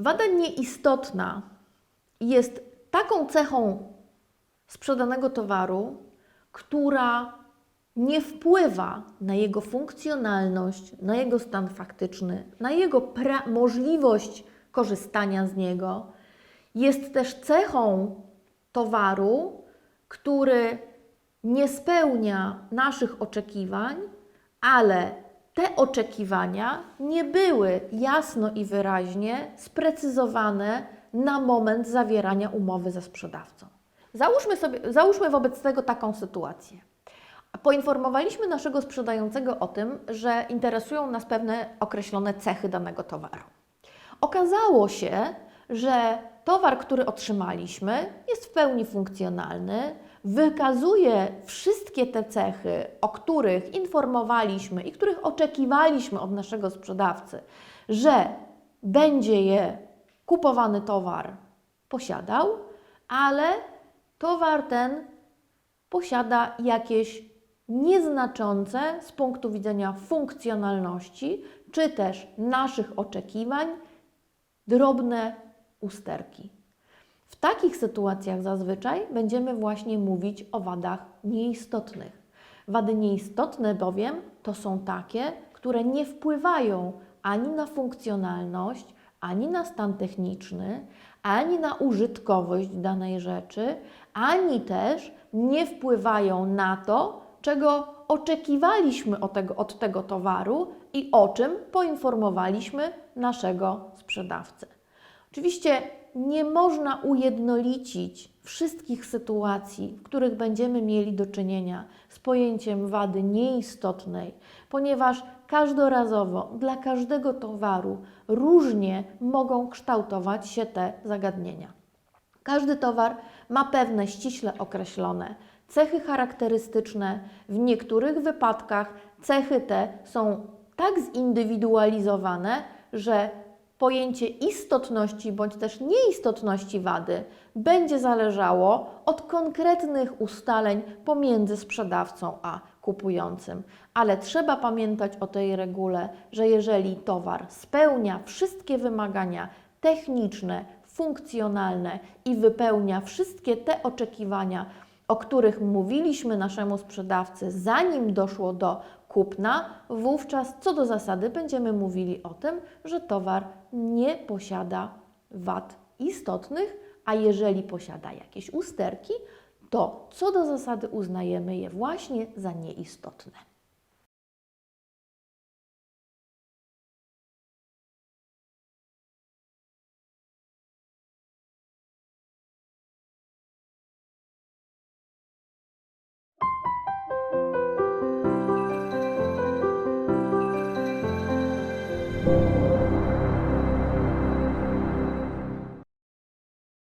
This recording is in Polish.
Wada nieistotna jest taką cechą sprzedanego towaru, która nie wpływa na jego funkcjonalność, na jego stan faktyczny, na jego możliwość korzystania z niego. Jest też cechą towaru, który nie spełnia naszych oczekiwań, ale te oczekiwania nie były jasno i wyraźnie sprecyzowane na moment zawierania umowy ze sprzedawcą. Załóżmy, sobie, załóżmy wobec tego taką sytuację. Poinformowaliśmy naszego sprzedającego o tym, że interesują nas pewne określone cechy danego towaru. Okazało się, że towar, który otrzymaliśmy, jest w pełni funkcjonalny, wykazuje wszystkie te cechy, o których informowaliśmy i których oczekiwaliśmy od naszego sprzedawcy, że będzie je kupowany towar posiadał, ale towar ten posiada jakieś nieznaczące z punktu widzenia funkcjonalności czy też naszych oczekiwań drobne usterki. Takich sytuacjach zazwyczaj będziemy właśnie mówić o wadach nieistotnych. Wady nieistotne bowiem to są takie, które nie wpływają ani na funkcjonalność, ani na stan techniczny, ani na użytkowość danej rzeczy, ani też nie wpływają na to, czego oczekiwaliśmy od tego, od tego towaru i o czym poinformowaliśmy naszego sprzedawcę. Oczywiście nie można ujednolicić wszystkich sytuacji, w których będziemy mieli do czynienia z pojęciem wady nieistotnej, ponieważ każdorazowo dla każdego towaru różnie mogą kształtować się te zagadnienia. Każdy towar ma pewne ściśle określone cechy charakterystyczne. W niektórych wypadkach cechy te są tak zindywidualizowane, że pojęcie istotności bądź też nieistotności wady będzie zależało od konkretnych ustaleń pomiędzy sprzedawcą a kupującym. Ale trzeba pamiętać o tej regule, że jeżeli towar spełnia wszystkie wymagania techniczne, funkcjonalne i wypełnia wszystkie te oczekiwania, o których mówiliśmy naszemu sprzedawcy, zanim doszło do kupna, wówczas co do zasady będziemy mówili o tym, że towar nie posiada wad istotnych, a jeżeli posiada jakieś usterki, to co do zasady uznajemy je właśnie za nieistotne.